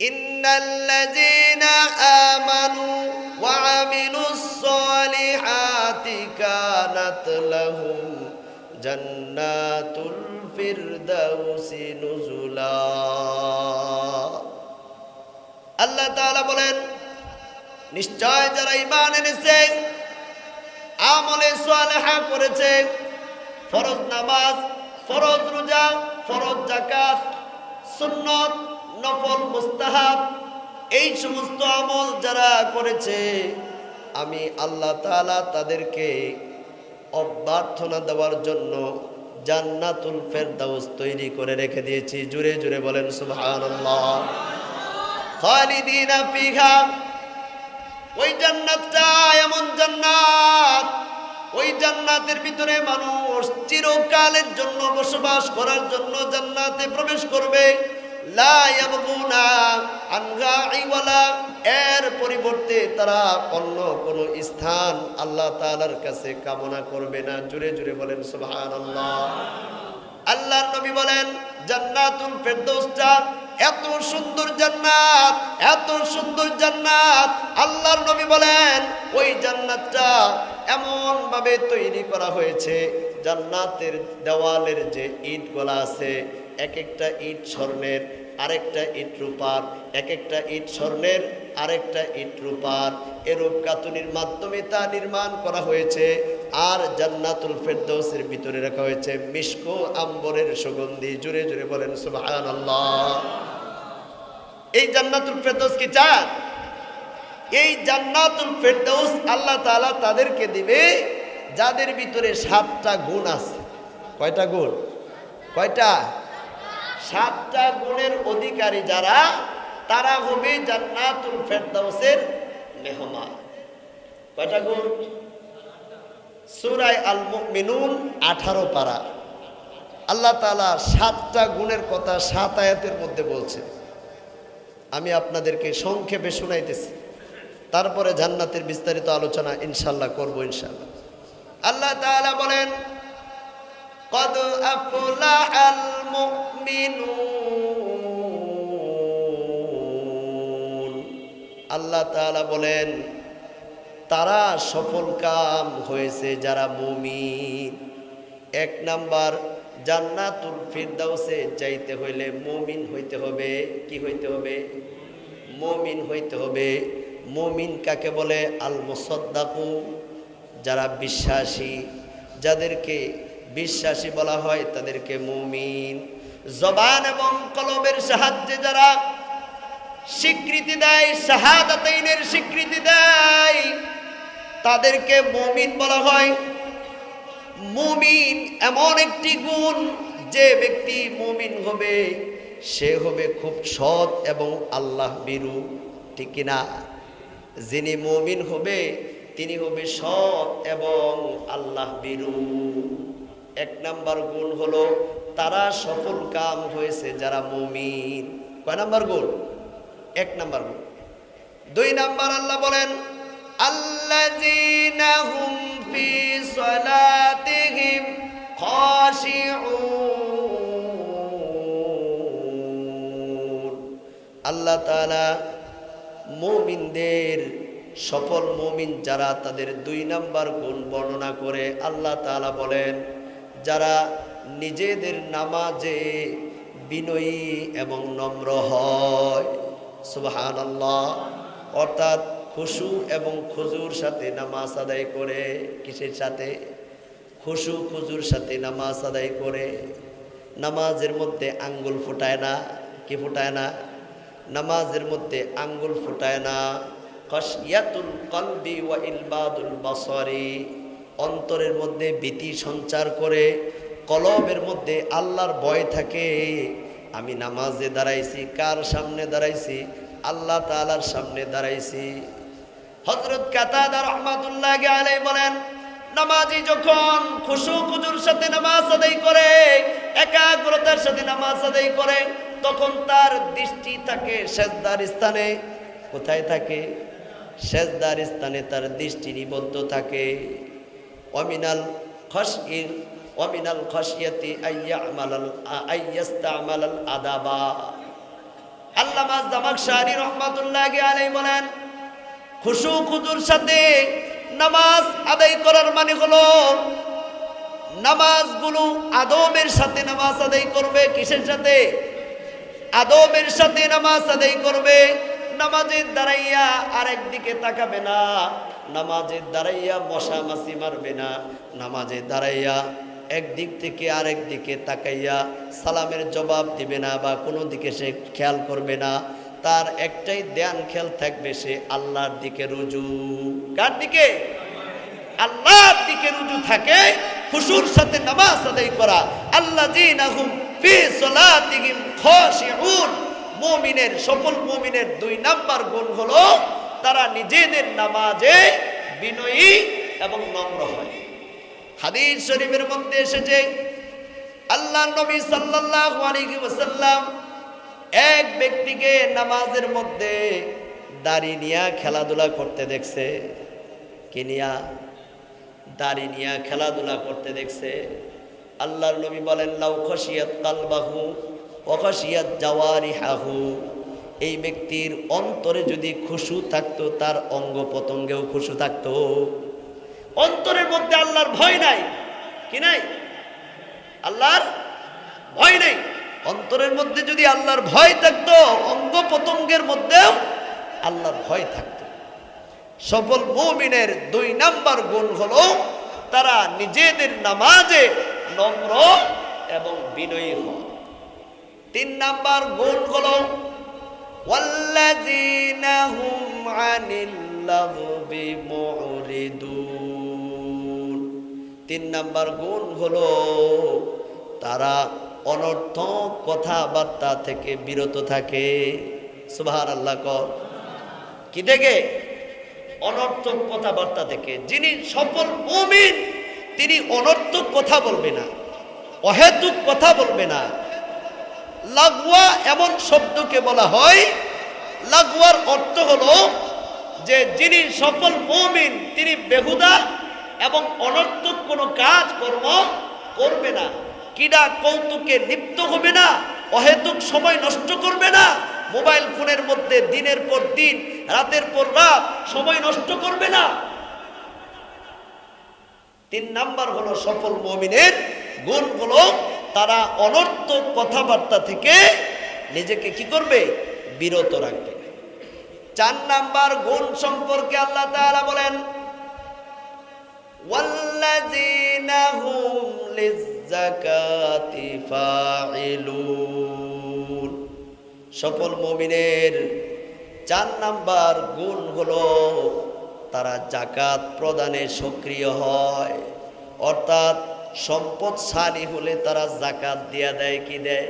إن الذين آمنوا وعملوا الصالحات كانت لهم جنات الفردوس نزلا আল্লাহ তাআলা বলেন নিশ্চয় যারা ঈমান এনেছে আমলে সালেহা করেছে ফরজ নামাজ ফরজ রোজা ফরজ জাকাত সুন্নত নফল মুস্তাহাব, এই সমস্ত আমল যারা করেছে, আমি আল্লাহ তাআলা তাদেরকে অভ্যর্থনা দেওয়ার জন্য জান্নাতুল ফেরদাউস তৈরি করে রেখে দিয়েছি। জুড়ে জুড়ে বলেন, সুবহানাল্লাহ। খালিদিনা ফিহা, ওই জান্নাতটা এমন জান্নাত, ওই জান্নাতের ভিতরে মানুষ চিরকালের জন্য বসবাস করার জন্য জান্নাতে প্রবেশ করবে। এর পরিবর্তে তারা অন্য কোন স্থান আল্লাহ তালার কাছে কামনা করবে না। জুড়ে জুড়ে বলেন, সুবহানাল্লাহ। আল্লাহ নবী বলেন, জান্নাতুল ফেরদৌসটা এত সুন্দর জান্নাত, এত সুন্দর জান্নাত। আল্লাহর নবী বলেন, ওই জান্নাতটা এমন ভাবে তৈরি করা হয়েছে, জান্নাতের দেওয়ালের যে ইট ইটগুলা আছে এক একটা ইট স্বর্ণের আরেকটা ইট রূপার, এক একটা ইট স্বর্ণের আরেকটা ইট রূপার। এরূপ কাতুনির মাধ্যমে তা নির্মাণ করা হয়েছে আর জান্নাতুল ফেরদৌসের ভিতরে রাখা হয়েছে। মিশকো আম্বরের সুগন্ধি জুড়ে জুড়ে বলেন, সুবহানাল্লাহ। এই জান্নাতুল ফেরদৌস কি চান এই জান্নাতুল ফেরদৌস আল্লাহ তাআলা তাদেরকে দিবে যাদের ভিতরে সাতটা গুণ আছে। কয়টা গুণ? কয়টা? সাতটা গুণের অধিকারী যারা, তারা হবে জান্নাতুল ফেরদাউসের মেহমান। কয়টা গুণ? সুরায় আল মিনুন আঠারো পারা। আল্লাহ তালা সাতটা গুণের কথা সাত আয়াতের মধ্যে বলছেন আমি আপনাদেরকে সংক্ষেপে শুনাইতেছি। তারপরে জান্নাতের বিস্তারিত আলোচনা ইনশাল্লাহ করব ইনশাল্লাহ আল্লাহ তালা বলেন, কদ আফলা আল্লাহ তাআলা বলেন, তারা সফল কাম হয়েছে যারা মুমিন। এক নাম্বার, জান্নাতুল ফিরদাউসে যাইতে হইলে মুমিন হইতে হবে। কি হইতে হবে? মুমিন হইতে হবে। মুমিন কাকে বলে? আল মুসাদ্দাকু যারা বিশ্বাসী। যাদেরকে বিশ্বাসী বলা হয় তাদেরকে মুমিন। জবান এবং কলমের সাহায্যে যারা স্বীকৃতি দেয়, শাহাদাতাইনের স্বীকৃতি দেয়। তাদেরকে মুমিন বলা হয়। মুমিন এমন একটি গুণ যে ব্যক্তি মুমিন হবে, সে হবে খুব সৎ এবং আল্লাহ বিরু ঠিক কিনা যিনি মুমিন হবে, তিনি হবে সৎ এবং আল্লাহ বিরু এক নাম্বার গুণ হলো, তারা সফল কাম হয়েছে যারা মুমিন। কয় নাম্বার গুণ? এক নাম্বার গুণ দুই নাম্বার আল্লাহ বলেন খাশিউন। আল্লাহ তাআলা মুমিনদের, সফল মুমিন যারা, তাদের দুই নাম্বার গুণ বর্ণনা করে আল্লাহ তাআলা বলেন, যারা নিজেদের নামাজে বিনয়ী এবং নম্র হয়। সুবহান অর্থাৎ খুশু এবং খুজুর সাথে নামাজ আদায় করে কিসের সাথে? খুশু, খুজুর সাথে নামাজ আদায় করে। নামাজের মধ্যে আঙ্গুল ফুটায় না। কি ফুটায় না? নামাজের মধ্যে আঙ্গুল ফুটায় না। কশিয়াতুল কলবি ওয়া ইলবাদুল বাসরি। অন্তরের মধ্যে ভীতি সঞ্চার করে, কলবের মধ্যে আল্লাহর ভয় থাকে। আমি নামাজে দাঁড়াইছি, কার সামনে দাঁড়াইছি? আল্লাহ তালার সামনে দাঁড়াইছি। হজরত কাতাদা রহমাতুল্লাহ আলাই বলেন, নামাজি যখন খুশু খুজুর সাথে নামাজ আদায় করে, একাগ্রতার সাথে নামাজ আদায় করে, তখন তার দৃষ্টি থাকে সেজদার স্থানে। কোথায় থাকে? সেজদার স্থানে তার দৃষ্টি নিবদ্ধ থাকে। অমিনাল খসইল অমিনাল খসিয়াতি আইয়া আমালাল আইয়াস্তা আমালাল আদাবা আল্লামা জামাক শাহরি রহমাতুল্লাহ আলাই বলেন, খুশু খুজুর সাথে নামাজ আদায় করার মানে হলো, নামাজগুলো আদবের সাথে নামাজ আদায় করবে, কিসের সাথে? আদবের সাথে নামাজ আদায় করবে, নামাজের দাঁড়াইয়া আরেক দিকে তাকাবে না। নামাজের দাঁড়াইয়া মশা মাসি মারবে না। নামাজের দাঁড়াইয়া একদিক থেকে আরেক দিকে তাকাইয়া সালামের জবাব দিবে না বা কোনো দিকে সে খেয়াল করবে না। তার একটাই ধ্যান খেয়াল থাকবে সে আল্লাহর দিকে রুজু। কার দিকে? আল্লাহর দিকে রুজু থাকে। খুশুর সাথে নামাজ আদায় করা। আল্লাহ মুমিনের, সফল মুমিনের দুই নাম্বার গুণ হলো তারা নিজেদের নামাজে বিনয়ী এবং নম্র হয়। হাদিস শরীফের মধ্যে এসেছে, আল্লাহ নবী সাল্লাল্লাহু এক ব্যক্তিকে নামাজের মধ্যে দাড়ি নিয়া খেলাধুলা করতে দেখছে। কি নিয়া? দাড়ি নিয়া খেলাধুলা করতে দেখছে। আল্লাহর নবী বলেন, লাউ খসিয়াত কালবাহু অখসিয়াত জাওয়ারি হাহু এই ব্যক্তির অন্তরে যদি খুশু থাকতো, তার অঙ্গ পতঙ্গেও খুশু থাকতো। অন্তরের মধ্যে আল্লাহর ভয় নাই, কি নাই? আল্লাহর ভয় নেই। অন্তরের মধ্যে যদি আল্লাহর ভয় থাকতো অঙ্গ পতঙ্গের মধ্যেও আল্লাহর ভয় থাকতো। সফল মুমিনের দুই নাম্বার গুণ হলো, তারা নিজেদের নামাজে নম্র এবং বিনয়ী হয় তিন নাম্বার গুণ হলো والذين هم عن اللغو معرضون তিন নাম্বার গুণ হলো তারা অনর্থক কথাবার্তা থেকে বিরত থাকে সুবাহার আল্লাহ কর কি থেকে অনর্থক কথাবার্তা থেকে যিনি সফল মুমিন তিনি অনর্থক কথা বলবে না অহেতুক কথা বলবে না লাগোয়া এমন শব্দকে বলা হয়। লাগোয়ার অর্থ হলো যে যিনি সফল মুমিন, তিনি বেহুদা এবং অনর্থক কোনো কাজ, কর্ম করবে না। কিডা কৌতুকে লিপ্ত হবে না, অহেতুক সময় নষ্ট করবে না, মোবাইল ফোনের মধ্যে দিনের পর দিন, রাতের পর রাত সময় নষ্ট করবে না। তিন নাম্বার হলো সফল মমিনের গুণ হলো তারা অনর্থক কথাবার্তা থেকে নিজেকে কি করবে? বিরত রাখবে। চার নাম্বার গুণ সম্পর্কে আল্লাহ তাআলা বলেন, ওয়াল্লাযীনা হুম লিযাকাতি ফাঈলুন। সফল মুমিনের চার নাম্বার গুণ হলো তারা জাকাত প্রদানে সক্রিয় হয়। অর্থাৎ সম্পদশালী হলে তারা জাকাত দিয়া দেয় কি দেয়?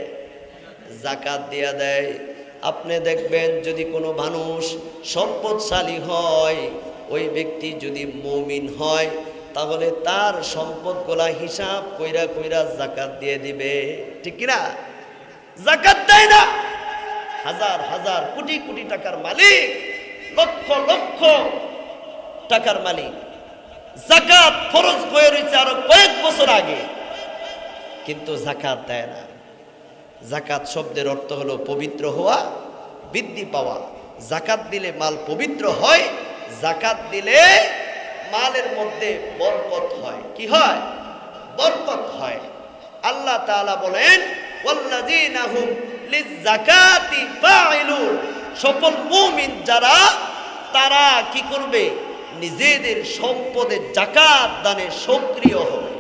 জাকাত দিয়া দেয়। আপনি দেখবেন যদি কোনো মানুষ সম্পদশালী হয়, ওই ব্যক্তি যদি মমিন হয়, তাহলে তার সম্পদগুলা হিসাব কইরা কইরা জাকাত দিয়ে দিবে। ঠিক কিনা? জাকাত দেয় না। হাজার হাজার, কোটি কোটি টাকার মালিক, লক্ষ লক্ষ টাকার মালিক। জাকাত ফরজ হয়ে রয়েছে আরও কয়েক বছর আগে। কিন্তু জাকাত দেয় না। জাকাত শব্দের অর্থ হলো পবিত্র হওয়া, বৃদ্ধি পাওয়া। জাকাত দিলে মাল পবিত্র হয়, জাকাত দিলে মালের মধ্যে বরকত হয়। কি হয়? বরকত হয়। আল্লাহ তাআলা বলেন, ওয়াল্লাযীনা হুম লিযাকাতি ফাইলুন সফল মুমিন যারা, তারা কি করবে? নিজেদের সম্পদের জাকাত দানে সক্রিয় হবে।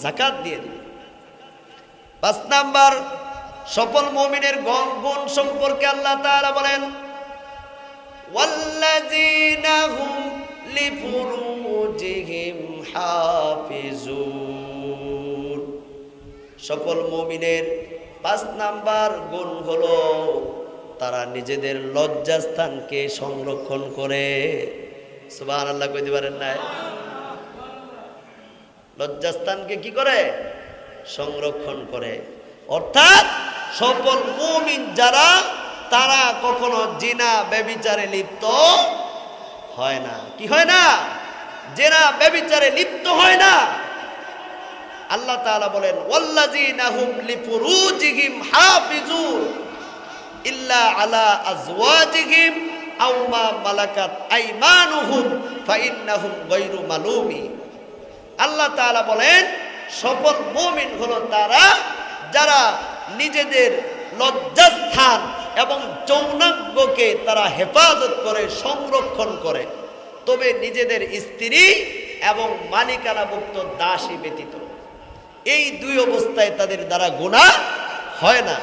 জাকাত দিয়ে দেবে। পাঁচ নাম্বার সফল মমিনের গণ গুণ সম্পর্কে আল্লাহ তারা বলেন সফল মুমিনের পাঁচ নাম্বার গুণ হলো, তারা নিজেদের লজ্জাস্থানকে সংরক্ষণ করে। সুবহানাল্লাহ আল্লাহ কইতে পারেন না লজ্জাস্থানকে কি করে? সংরক্ষণ করে। অর্থাৎ সফল মুমিন যারা, তারা কখনো জিনা, ব্যবিচারে লিপ্ত হয় না। কি হয় না? জেনা, ব্যবিচারে লিপ্ত হয় না। আল্লাহ তাআলা বলেন, ওয়াল্লাযীনা হুম লিফুরুজিহিম হাফিজুন ইল্লা আলা আজওয়াজিহিম আও মা মালাকাত আল্লাহ বলেন, সফল মুমিন হলো তারা যারা নিজেদের লজ্জাস্থান এবং যৌনাঙ্গকে তারা হেফাজত করে, সংরক্ষণ করে। তবে নিজেদের স্ত্রী এবং মালিকানাভুক্ত দাসী ব্যতীত। এই দুই অবস্থায় তাদের দ্বারা গুণা হয় না।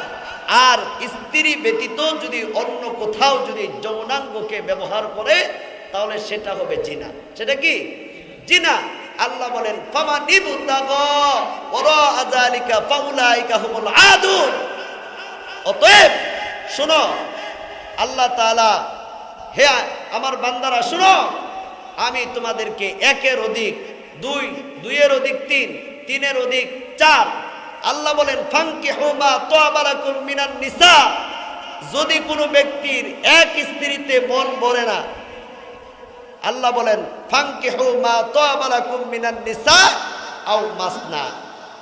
আর স্ত্রী ব্যতীত যদি অন্য কোথাও যদি যৌনাঙ্গকে ব্যবহার করে, তাহলে সেটা হবে জিনা। সেটা কি? জিনা। আল্লাহ বলেন, ফামা নিবুতাগ ওরা আজালিকা ফাউলাইকা হুমুল আদুন। অতএব, শোনো, আল্লাহ তাআলা, হে আমার বান্দারা, শোনো, আমি তোমাদেরকে একের অধিক, দুই, দুইয়ের অধিক, তিন, তিনের অধিক, চার আল্লাহ বলেন ফাঙ্কি হোমা তোয়াবারাকুম মিনান নিসা। যদি কোনো ব্যক্তির এক স্ত্রীতে মন ভরে না, আল্লাহ বলেন ফাঙ্কি হোমা তোয়াবারাকুম মিনান নিসা আও মাসনা।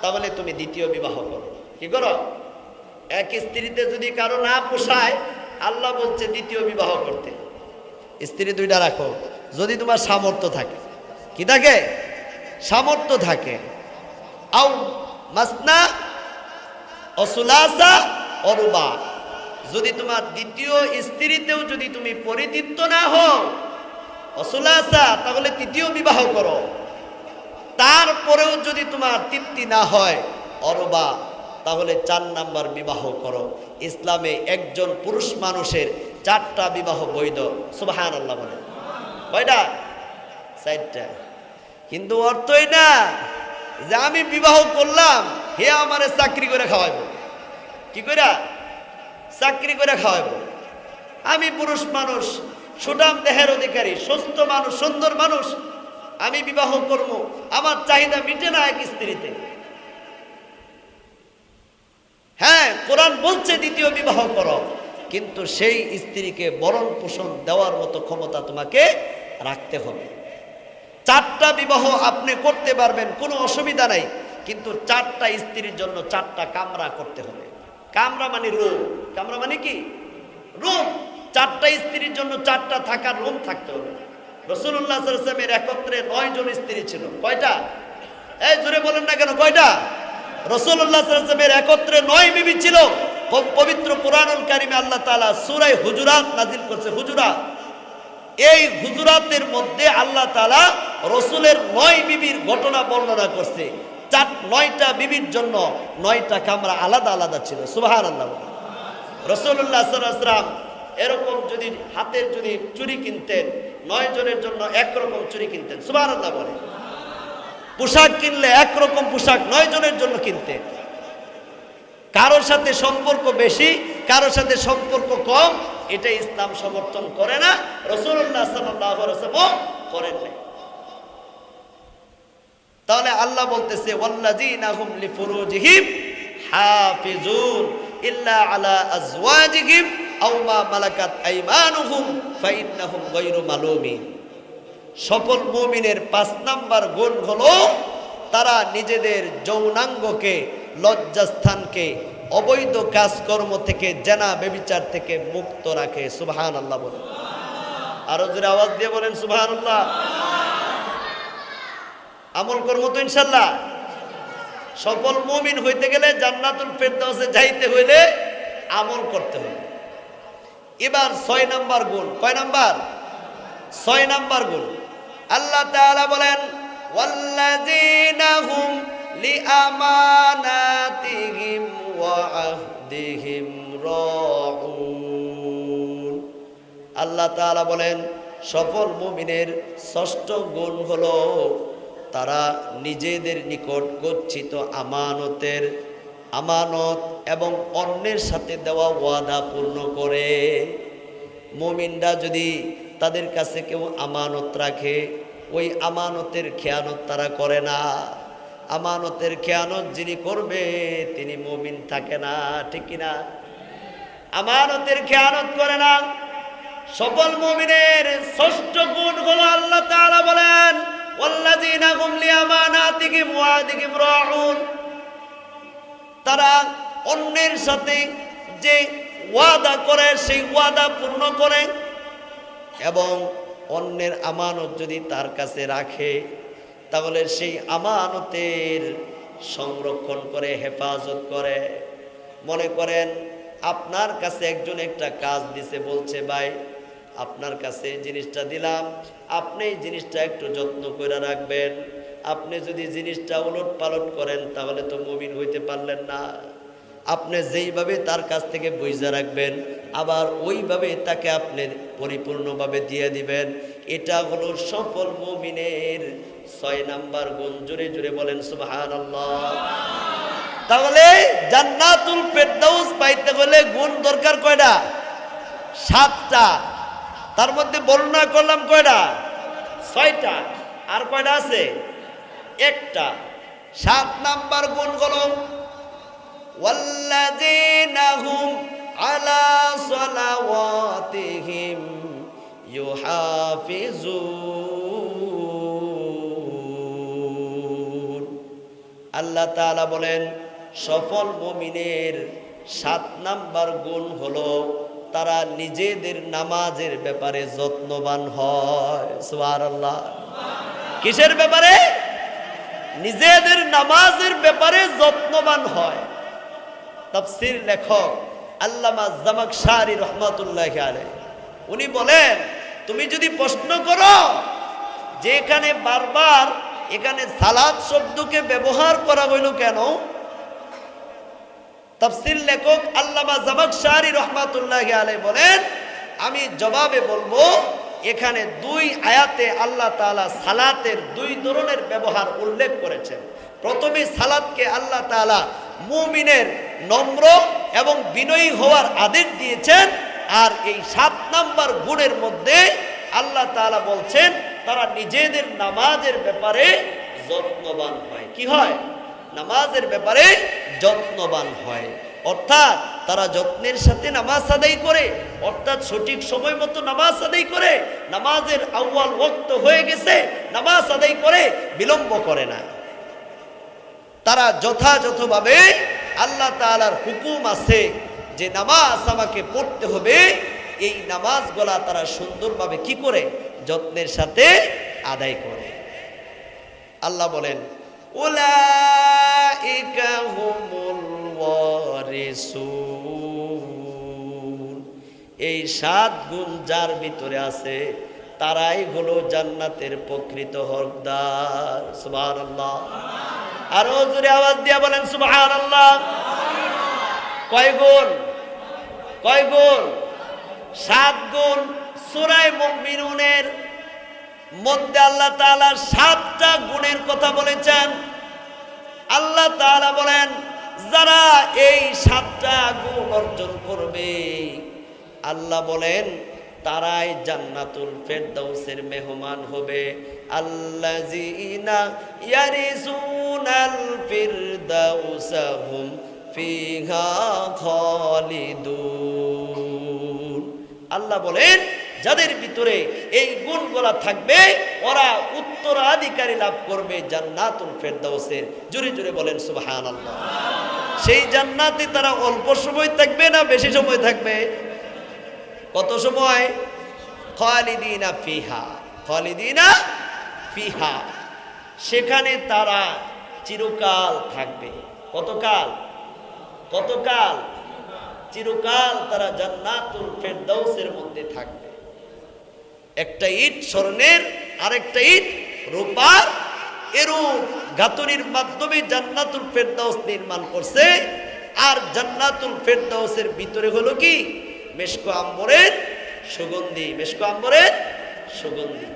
তাহলে তুমি দ্বিতীয় বিবাহ করো। কি করো? এক স্ত্রীতে যদি কারও না পোষায়, আল্লাহ বলছে দ্বিতীয় বিবাহ করতে। স্ত্রী দুইটা রাখো। যদি তোমার সামর্থ্য থাকে। কি থাকে? সামর্থ্য থাকে। আউ মাসনা, অসুলাসা, অরুবা। যদি তোমার দ্বিতীয় স্ত্রীতেও যদি তুমি পরিতৃপ্ত না হও, অসুলাসা, তাহলে তৃতীয় বিবাহ করো। তারপরেও যদি তোমার তৃপ্তি না হয়, অরবা, তাহলে চার নাম্বার বিবাহ করো। ইসলামে একজন পুরুষ মানুষের চারটা বিবাহ বৈধ। সুবাহান আল্লাহ বলে। কয়টা? চারটা। কিন্তু অর্থই না। যে আমি বিবাহ করলাম, হে আমারে চাকরি করে খাওয়াইব। কি করে চাকরি করে খাওয়াইব। আমি পুরুষ মানুষ, সুঠাম দেহের অধিকারী, সুস্থ মানুষ, সুন্দর মানুষ, আমি বিবাহ করব। আমার চাহিদা মিটে না এক স্ত্রীতে। হ্যাঁ কোরআন বলছে দ্বিতীয় বিবাহ করো। কিন্তু সেই স্ত্রীকে বরণ পোষণ দেওয়ার মতো ক্ষমতা তোমাকে রাখতে হবে। চারটা বিবাহ আপনি করতে পারবেন, কোনো অসুবিধা নাই। কিন্তু চারটা স্ত্রীর জন্য চারটা কামরা করতে হবে। কামরা মানে রুম। কামরা মানে কি? রুম। চারটা স্ত্রীর জন্য চারটা থাকার রুম থাকতে হবে। রসুল্লাহ সাল্লামের একত্রে নয় জন স্ত্রী ছিল। কয়টা? এই জোরে বলেন না কেন, কয়টা? রসুল্লাহ সাল্লামের একত্রে নয় বিবি ছিল। পবিত্র পুরাণুল কারিমে আল্লাহ তাআলা সূরায়ে হুজুরাত নাজিল করছে, হুজুরাত। এই হুজুরাতের মধ্যে আল্লাহ তাআলা রসুলের নয় বিবির ঘটনা বর্ণনা করছে। চার, নয়টা বিবির জন্য নয়টা কামরা আলাদা আলাদা ছিল। সুবাহান আল্লাহ রসুল্লাহ সাল্লাম এরকম যদি হাতের যদি চুরি কিনতেন, নয় জনের জন্য একরকম চুরি কিনতেন। সুবাহান আল্লাহ বলে। পোশাক কিনলে একরকম পোশাক নয় জনের জন্য কিনতেন। কারোর সাথে সম্পর্ক বেশি, কারোর সাথে সম্পর্ক কম, এটা ইসলাম সমর্থন করে না। রসুল্লাহ সাল্লাম করেন নাই। তাহলে আল্লাহ বলতেছে আলা মালাকাত সফল মুমিনের পাঁচ নাম্বার গুণ হলো তারা নিজেদের যৌনাঙ্গকে, লজ্জাস্থানকে, অবৈধ কাজকর্ম থেকে জেনা বেবিচার থেকে মুক্ত রাখে। সুবহান আল্লাহ বলে আরও জোরে আওয়াজ দিয়ে বলেন সুবহান আল্লাহ আমল করব তো ইনশাল্লাহ। সফল মুমিন হইতে গেলে জান্নাতুল ফেরদাউসে যাইতে হইলে আমল করতে হবে। এবার ছয় নাম্বার গুণ। কয় নাম্বার? ছয় নাম্বার গুণ। আল্লাহ তাআলা বলেন ওয়া আল্লাহ তাআলা বলেন, সফল মুমিনের ষষ্ঠ গুণ হলো তারা নিজেদের নিকট গচ্ছিত আমানতের আমানত এবং অন্যের সাথে দেওয়া ওয়াদা পূর্ণ করে। মুমিনরা যদি তাদের কাছে কেউ আমানত রাখে, ওই আমানতের খেয়ানত তারা করে না। আমানতের খেয়ানত যিনি করবে, তিনি মুমিন থাকে না, ঠিক কিনা? আমানতের খেয়ানত করে না। সফল মুমিনের ষষ্ঠ গুণ হলো আল্লাহ তাআলা বলেন ওয়াল্লাযীনা হুম লিআমানাতিহিম ওয়া আহদিহিম রাউন তারা অন্যের সাথে যে ওয়াদা করে, সেই ওয়াদা পূর্ণ করে এবং অন্যের আমানত যদি তার কাছে রাখে, তাহলে সেই আমানতের সংরক্ষণ করে, হেফাজত করে। মনে করেন, আপনার কাছে একজন একটা কাজ দিছে, বলছে, ভাই আপনার কাছে জিনিসটা দিলাম, আপনি জিনিসটা একটু যত্ন করে রাখবেন। আপনি যদি জিনিসটা উলট পালট করেন, তাহলে তো মুমিন হইতে পারলেন না। আপনি যেইভাবে তার কাছ থেকে বুঝা রাখবেন, আবার ওইভাবে তাকে আপনি পরিপূর্ণভাবে দিয়ে দিবেন। এটা হলো সফল মুমিনের ছয় নাম্বার গুণ। জুড়ে জুড়ে বলেন সুবাহান তাহলে জান্নাতুল ফেরদাউস পাইতে হলে গুণ দরকার কয়টা? সাতটা। তার মধ্যে বর্ণনা করলাম কয়টা? ছয়টা। আর কয়টা আছে? একটা। সাত নাম্বার গুণ গলম আল্লাহ তাআলা বলেন, সফল মমিনের সাত নাম্বার গুণ হলো তারা নিজেদের নামাজের ব্যাপারে যত্নবান হয় সোয়ার আল্লাহ কিসের ব্যাপারে? নিজেদের নামাজের ব্যাপারে যত্নবান হয়। তাফসির লেখক আল্লামা জামাক শাহরি রহমাতুল্লাহ আলাই উনি বলেন, তুমি যদি প্রশ্ন করো, যে এখানে বারবার এখানে সালাদ শব্দকে ব্যবহার করা হইল কেন? তাফসির লেখক আল্লামা জামাক শাহরি রহমাতুল্লাহ আলাই বলেন, আমি জবাবে বলব, এখানে দুই আয়াতে আল্লাহ তাআলা সালাতের দুই ধরনের ব্যবহার উল্লেখ করেছেন। প্রথমে সালাদকে আল্লাহ তাআলা মুমিনের নম্র এবং বিনয়ী হওয়ার আদেশ দিয়েছেন, আর এই সাত নাম্বার গুণের মধ্যে আল্লাহ তাআলা বলছেন, তারা নিজেদের নামাজের ব্যাপারে যত্নবান হয়। কি হয়? নামাজের ব্যাপারে যত্নবান হয়। অর্থাৎ তারা যত্নের সাথে নামাজ আদায় করে, অর্থাৎ সঠিক সময় মতো নামাজ আদায় করে, নামাজের আউ্য়াল ওক্ত হয়ে গেছে, নামাজ আদায় করে, বিলম্ব করে না। তারা যথাযথভাবে আল্লাহ তাআলার হুকুম আছে যে নামাজ আমাকে পড়তে হবে, এই নামাজগুলা তারা সুন্দরভাবে কি করে? যত্নের সাথে আদায় করে। আল্লাহ বলেন এই সাত গুণ যার ভিতরে আছে, তারাই হলো জান্নাতের প্রকৃত হকদার। সুবহানাল্লাহ। আরও জোরে আওয়াজ দিয়া বলেন, সুবহানাল্লাহ। কয় গুণ? কয় গুণ? সাত গুণ সূরায়ে মুমিনুনের মধ্যে আল্লাহ তাআলা সাতটা গুণের কথা বলেছেন। আল্লাহ তাআলা বলেন, যারা এই সাতটা গুণ অর্জন করবে, আল্লাহ বলেন, তারাই জান্নাতুল ফেরদাউসের মেহমান হবে। খালিদুন। আল্লাহ বলেন যাদের ভিতরে এই গুণগুলা থাকবে, ওরা উত্তরাধিকারী লাভ করবে জান্নাতুল ফেরদাউসের। জোরে জোরে বলেন, সুবহানাল্লাহ। সেই জান্নাতে তারা অল্প সময় থাকবে না বেশি সময় থাকবে? কত সময়? খালিদিনা ফিহা খালিদিনা ফিহা। সেখানে তারা চিরকাল থাকবে। কতকাল? কতকাল? চিরকাল তারা জান্নাতুল ফেরদাউসের মধ্যে থাকবে। একটা ইট স্বর্ণের, আরেকটা ইট রূপার, এরূপ গাতুরির মাধ্যমে জান্নাতুল ফেরদাউস নির্মাণ করছে। আর জান্নাতুল ফেরদাউসের ভিতরে হলো কি? মেশকো আম্বরের সুগন্ধি, মেশকো আম্বরের সুগন্ধি।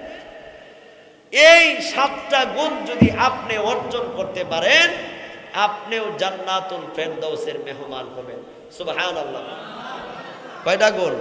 এই সাতটা গুণ যদি আপনি অর্জন করতে পারেন, আপনিও জান্নাতুল ফেরদাউসের মেহমান হবেন। সুবহানাল্লাহ। কয়টা গুণ?